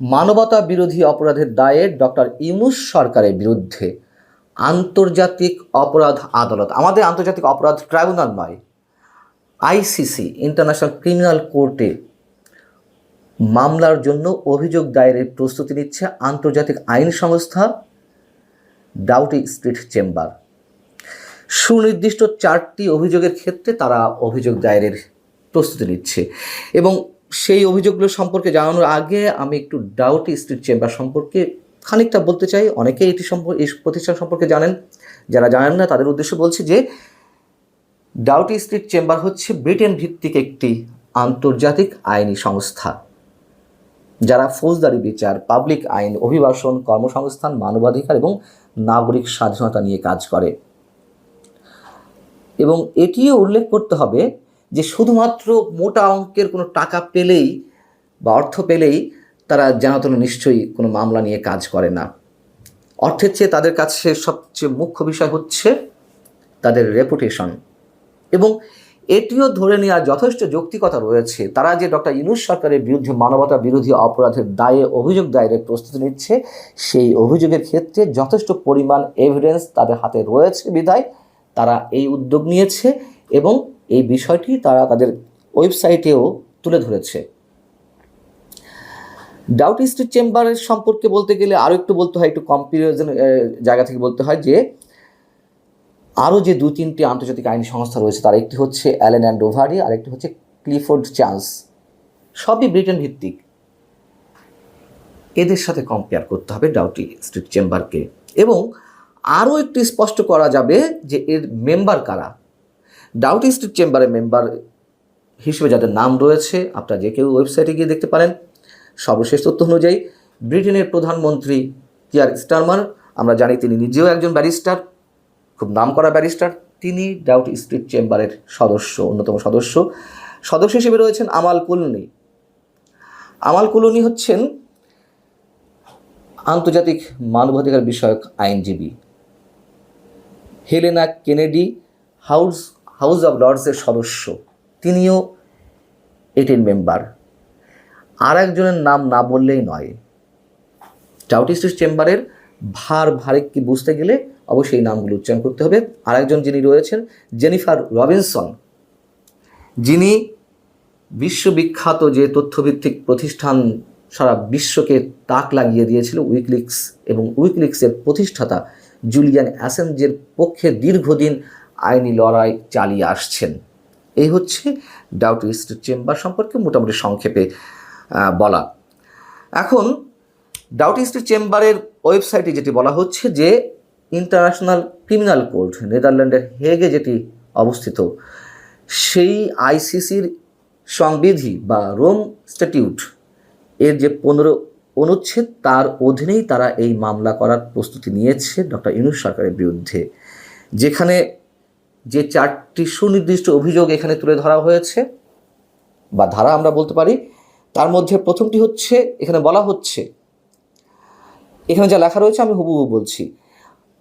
মানবতা বিরোধী অপরাধের দায়ে ডক্টর ইউনুস সরকারের বিরুদ্ধে আন্তর্জাতিক অপরাধ আদালত, আমাদের আন্তর্জাতিক অপরাধ ট্রাইব্যুনাল নয়, আইসিসি, ইন্টারন্যাশনাল ক্রিমিনাল কোর্টে মামলার জন্য অভিযোগ দায়েরের প্রস্তুতি নিচ্ছে আন্তর্জাতিক আইন সংস্থা ডাউটি স্ট্রিট চেম্বার। সুনির্দিষ্ট চারটি অভিযোগের ক্ষেত্রে তারা অভিযোগ দায়েরের প্রস্তুতি নিচ্ছে এবং সেই অভিযোগগুলো সম্পর্কে জানানোর আগে আমি একটু ডাউটি স্ট্রিট চেম্বার সম্পর্কে খানিকটা বলতে চাই। অনেকেই এটি সম্পর্কে এই প্রতিষ্ঠান সম্পর্কে জানেন। যারা জানেন না, তাদের উদ্দেশ্যে বলছি যে ডাউটি স্ট্রিট চেম্বার হচ্ছে ব্রিটেন ভিত্তিক একটি আন্তর্জাতিক আইনি সংস্থা। যারা ফৌজদারি বিচার পাবলিক আইন, অভিবাসন, কর্মসংস্থান, মানবাধিকার এবং নাগরিক স্বাধীনতা নিয়ে কাজ করে। এবং এটিও উল্লেখ করতে হবে যে শুধুমাত্র মোটা অঙ্কের কোনো টাকা পেলেই বা অর্থ পেলেই তারা যেন জানাতন নিশ্চয়ই কোনো মামলা নিয়ে কাজ করে না। অর্থের চেয়ে তাদের কাছে সবচেয়ে মুখ্য বিষয় হচ্ছে তাদের রেপুটেশন এবং এটিও ধরে নেওয়ার যথেষ্ট যৌক্তিকতা রয়েছে, তারা যে ডক্টর ইনুস সরকারের বিরুদ্ধে মানবতা বিরোধী অপরাধের দায়ে অভিযোগ দায়েরের প্রস্তুতি নিচ্ছে, সেই অভিযোগের ক্ষেত্রে যথেষ্ট পরিমাণ এভিডেন্স তাদের হাতে রয়েছে বিধায়, তারা এই উদ্যোগ নিয়েছে এবং এই বিষয়টি তারা তাদের ওয়েবসাইটেও তুলে ধরেছে। ডাউট স্ট্রিট চেম্বারের সম্পর্কে বলতে গেলে আরও একটু বলতে হয়, একটু কম্পারিজন জায়গা থেকে বলতে হয় যে আরও যে দু তিনটি আন্তর্জাতিক আইন সংস্থা রয়েছে, তার একটি হচ্ছে অ্যালেন অ্যান্ড ওভারি, আর একটি হচ্ছে ক্লিফোর্ড চান্স সবই ব্রিটেন ভিত্তিক। এদের সাথে কম্পেয়ার করতে হবে ডাউটি স্ট্রিট চেম্বারকে। এবং আরও একটু স্পষ্ট করা যাবে যে এর মেম্বার কারা। ডাউটি স্ট্রিট চেম্বারের মেম্বার হিসেবে যাদের নাম রয়েছে, আপনারা যে কেউ ওয়েবসাইটে গিয়ে দেখতে পারেন। সর্বশেষ তথ্য অনুযায়ী, ব্রিটেনের প্রধানমন্ত্রী কিয়ার স্টারমার, আমরা জানি তিনি নিজেও একজন ব্যারিস্টার, খুব নামকরা ব্যারিস্টার, তিনি ডাউট স্ট্রিট চেম্বারের সদস্য, অন্যতম সদস্য। সদস্য হিসেবে রয়েছেন আমাল কুলনি। আমাল কুলনি হচ্ছেন আন্তর্জাতিক মানবাধিকার বিষয়ক আইনজীবী। Helena Kennedy house house of লর্ডসের সদস্য। তিনিও এটির মেম্বার। আর একজনের নাম না বললেই নয়। টাউটিস্টিস চেম্বারের ভার ভারে কি বুঝতে গেলে অবশ্যই নামগুলো উচ্চারণ করতে হবে। আরেকজন যিনি রয়েছেন, জেনিফার রবিনসন। যিনি বিশ্ববিখ্যাত যে তথ্যভিত্তিক প্রতিষ্ঠান সারা বিশ্বকে তাক লাগিয়ে দিয়েছিল, উইকলিক্স এবং উইকলিক্সের প্রতিষ্ঠাতা জুলিয়ান অ্যাসেঞ্জের পক্ষে দীর্ঘদিন আইনি লড়াই চালিয়ে আসছেন। এই হচ্ছে ডাউট স্ট্রিট চেম্বার সম্পর্কে মোটামুটি সংক্ষেপে বলা। এখন, ডাউট স্ট্রিট চেম্বারের ওয়েবসাইটে যেটি বলা হচ্ছে যে, ইন্টারন্যাশনাল ক্রিমিনাল কোর্ট, নেদারল্যান্ডের হেগে যেটি অবস্থিত, সেই আইসিসির সংবিধি বা রোম স্ট্যাটিউট এর যে পনেরো অনুচ্ছেদ, তার অধীনেই তারা এই মামলা করার প্রস্তুতি নিয়েছে ডক্টর ইউনুস সরকারের বিরুদ্ধে। যেখানে যে চারটি সুনির্দিষ্ট অভিযোগ এখানে তুলে ধরা হয়েছে, বা ধারা আমরা বলতে পারি, তার মধ্যে প্রথমটি হচ্ছে, এখানে বলা হচ্ছে, এখানে যা লেখা রয়েছে আমি হুবহু বলছি।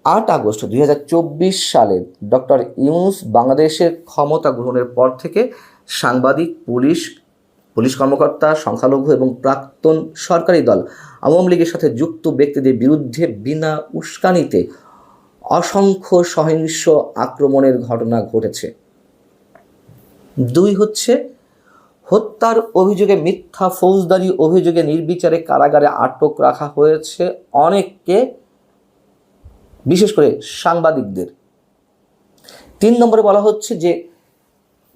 আট আগস্ট দুই সালে ডক্টর ইউনুস বাংলাদেশের ক্ষমতা গ্রহণের পর থেকে সাংবাদিক, পুলিশ পুলিশ কর্মকর্তা, সংখ্যালঘু এবং প্রাক্তন সরকারি দল, আওয়ামী লীগের সাথে যুক্ত ব্যক্তিদের বিরুদ্ধে বিনা উস্কানিতে অসংখ্য সহিংস আক্রমণের ঘটনা ঘটেছে। দুই হচ্ছে, হত্যার অভিযোগে মিথ্যা ফৌজদারি অভিযোগে নির্বিচারে কারাগারে আটক রাখা হয়েছে অনেককে, বিশেষ করে সাংবাদিকদের। তিন নম্বরে বলা হচ্ছে যে,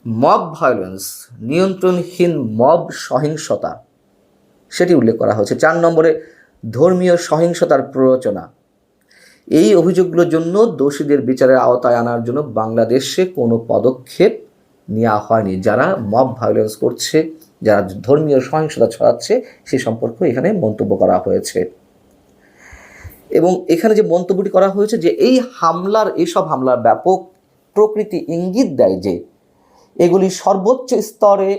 মব ভায়োলেন্স, নিয়ন্ত্রণহীন মব সহিংসতা, সেটি উল্লেখ করা হয়েছে। চার নম্বরে, ধর্মীয় সহিংসতার প্ররোচনা এই অভিযোগগুলোর জন্য দোষীদের বিচারের আওতায় আনার জন্য বাংলাদেশে কোনো পদক্ষেপ নেওয়া হয়নি। যারা মব ভায়োলেন্স করছে, যারা ধর্মীয় সহিংসতা ছড়াচ্ছে, সে সম্পর্কে এখানে মন্তব্য করা হয়েছে। এবং এখানে যে মন্তব্যটি করা হয়েছে যে এই হামলার এইসব হামলার ব্যাপক প্রকৃতি ইঙ্গিত দেয় যে এগুলি সর্বোচ্চ স্তরে,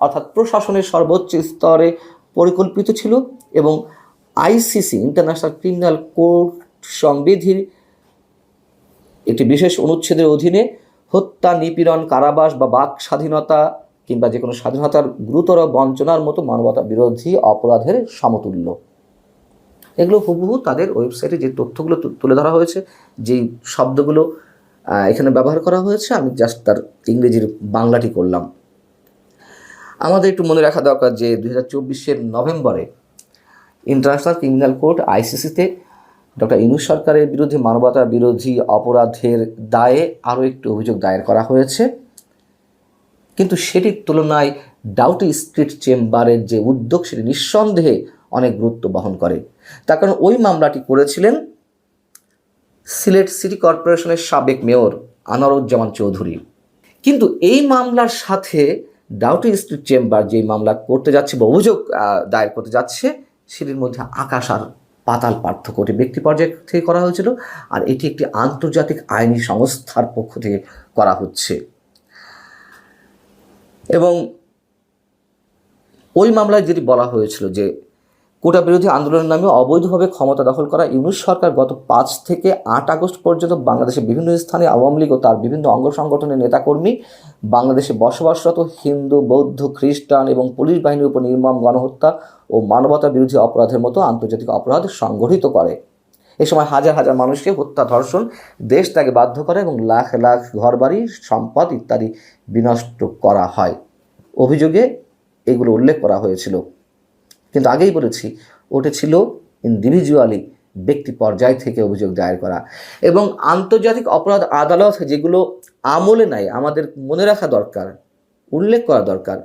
অর্থাৎ প্রশাসনের সর্বোচ্চ স্তরে পরিকল্পিত ছিল এবং আইসিসি ইন্টারন্যাশনাল ক্রিমিনাল কোর্ট সংবিধির একটি বিশেষ অনুচ্ছেদের অধীনে হত্যা, নিপীড়ন, কারাবাস বা বাক স্বাধীনতা কিংবা যে কোনো স্বাধীনতার গুরুতর বঞ্চনার মতো মানবতা বিরোধী অপরাধের সমতুল্য। এগুলো হুবহু তাদের ওয়েবসাইটে যে তথ্যগুলো তুলে ধরা হয়েছে, যেই শব্দগুলো এখানে ব্যবহার করা হয়েছে, আমি জাস্ট তার ইংরেজির বাংলাটি করলাম। আমাদের একটু মনে রাখা দরকার যে দু হাজার নভেম্বরে ইন্টারন্যাশনাল ক্রিমিনাল কোর্ট আইসিসিতে ডক্টর ইনু সরকারের বিরুদ্ধে মানবতা বিরোধী অপরাধের দায়ে আরও একটি অভিযোগ দায়ের করা হয়েছে। কিন্তু সেটির তুলনায় ডাউটি স্ট্রিট চেম্বারের যে উদ্যোগ, সেটি নিঃসন্দেহে অনেক গুরুত্ব বহন করে। তার কারণ ওই মামলাটি করেছিলেন সিলেট সিটি কর্পোরেশনের সাবেক মেয়র আনারুজ্জামান চৌধুরী। কিন্তু এই মামলার সাথে ডাউটি স্ট্রিট চেম্বার যে মামলা করতে যাচ্ছে বা অভিযোগ দায়ের করতে যাচ্ছে, সেটির মধ্যে আকাশ আর পাতাল পার্থক্য এটি ব্যক্তি পর্যায় থেকে করা হয়েছিল আর এটি একটি আন্তর্জাতিক আইনি সংস্থার পক্ষ থেকে করা হচ্ছে। এবং ওই মামলায় যেটি বলা হয়েছিল যে কোটা বিরোধী আন্দোলনের নামে অবৈধভাবে ক্ষমতা দখল করা ইউনুস সরকার গত পাঁচ থেকে আট আগস্ট পর্যন্ত বাংলাদেশের বিভিন্ন স্থানে আওয়ামী লীগ ও তার বিভিন্ন অঙ্গ সংগঠনের নেতাকর্মী, বাংলাদেশে বসবাসরত হিন্দু, বৌদ্ধ, খ্রিস্টান এবং পুলিশ বাহিনীর উপর নির্মম গণহত্যা ও মানবতা বিরোধী অপরাধের মতো আন্তর্জাতিক অপরাধ সংগঠিত করে। এ সময় হাজার হাজার মানুষকে হত্যা, ধর্ষণ, দেশ ত্যাগে বাধ্য করে এবং লাখ লাখ ঘরবাড়ি, সম্পদ ইত্যাদি বিনষ্ট করা হয়। অভিযোগে এগুলো উল্লেখ করা হয়েছিল। কিন্তু আগেই বলেছি, ওটা ছিল ইন্ডিভিজুয়ালি ব্যক্তি পর্যায় থেকে অভিযোগ দায়ের করা। এবং আন্তর্জাতিক অপরাধ আদালত যেগুলো আমলে নাই আমাদের মনে রাখা দরকার, উল্লেখ করা দরকার,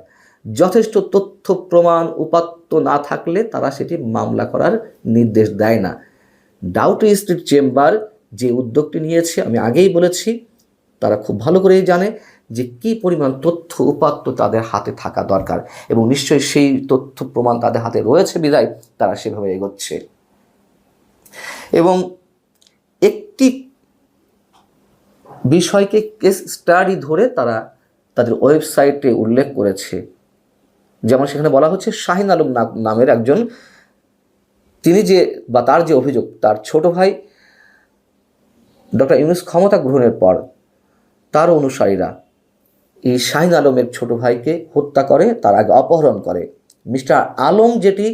যথেষ্ট তথ্য প্রমাণ উপাত্ত না থাকলে তারা সেটি মামলা করার নির্দেশ দেয় না। ডাউটি স্ট্রিট চেম্বার যে উদ্যোগটি নিয়েছে, আমি আগেই বলেছি, তারা খুব ভালো করেই জানে যে কি পরিমাণ তথ্য উপাত্ত তাদের হাতে থাকা দরকার এবং নিশ্চয়ই সেই তথ্য প্রমাণ তাদের হাতে রয়েছে বিদায়, তারা সেভাবে এগোচ্ছে। এবং একটি বিষয়কে কেস স্টাডি ধরে তারা তাদের ওয়েবসাইটে উল্লেখ করেছে। যেমন সেখানে বলা হচ্ছে, শাহিন আলম নামের একজন, তিনি যে, বা তার যে অভিযোগ, তার ছোট ভাই ডক্টর ইউনুস ক্ষমতা গ্রহণের পর তার অনুসারীরা এই শাহিন আলমের ছোট ভাইকে হত্যা করে, তার আগে অপহরণ করে। মিস্টার আলম যেটি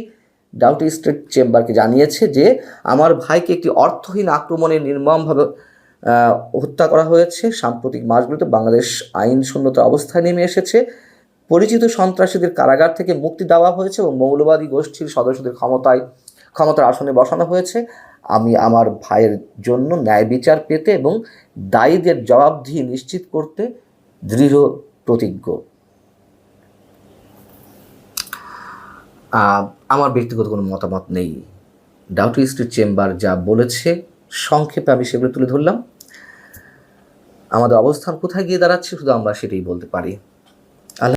ডাউটি স্ট্রিট চেম্বারকে জানিয়েছে যে, আমার ভাইকে একটি অর্থহীন আক্রমণে নির্মমভাবে হত্যা করা হয়েছে। সাম্প্রতিক মাসগুলোতে বাংলাদেশ আইন শূন্যতার অবস্থায় নেমে এসেছে। পরিচিত সন্ত্রাসীদের কারাগার থেকে মুক্তি দেওয়া হয়েছে এবং মৌলবাদী গোষ্ঠীর সদস্যদের ক্ষমতায়, ক্ষমতার আসনে বসানো হয়েছে। আমি আমার ভাইয়ের জন্য ন্যায় বিচার পেতে এবং দায়ীদের জবাবদিহি নিশ্চিত করতে দৃঢ় প্রতিজ্ঞ। আমার ব্যক্তিগত কোনো মতামত নেই। ডাউট স্ট্রিট চেম্বার যা বলেছে, সংক্ষেপে আমি সেগুলো তুলে ধরলাম। আমাদের অবস্থান কোথায় গিয়ে দাঁড়াচ্ছে, শুধু আমরা সেটাই বলতে পারি।